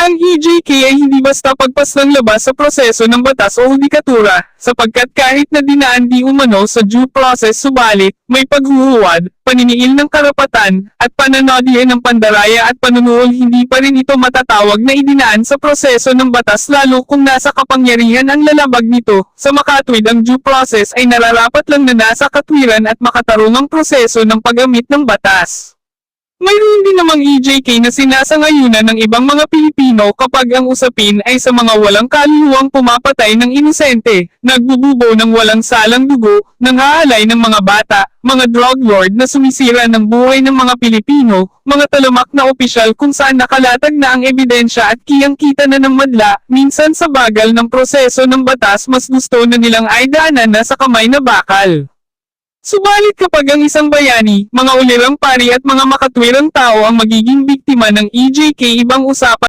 Ang EJK ay hindi basta pagpas ng labas sa proseso ng batas o hudikatura, sapagkat kahit na dinaan di umano sa due process subalit, may paghuhuwad, paniniil ng karapatan, at pananodihe ng pandaraya at panunuol hindi pa rin ito matatawag na idinaan sa proseso ng batas lalo kung nasa kapangyarihan ang lalabag nito. Sa makatwid ang due process ay nararapat lang na nasa katwiran at makatarungang proseso ng paggamit ng batas. Mayroon din namang EJK na sinasangayunan ng ibang mga Pilipino kapag ang usapin ay sa mga walang kaluluwang pumapatay ng inosente, nagbububo ng walang salang dugo, nanghahalay ng mga bata, mga drug lord na sumisira ng buhay ng mga Pilipino, mga talamak na opisyal kung saan nakalatag na ang ebidensya at kiyang-kita na ng madla, minsan sa bagal ng proseso ng batas mas gusto na nilang ay na sa kamay na bakal. Subalit kapag ang isang bayani, mga ulirang pari at mga makatwirang tao ang magiging biktima ng EJK ibang usapan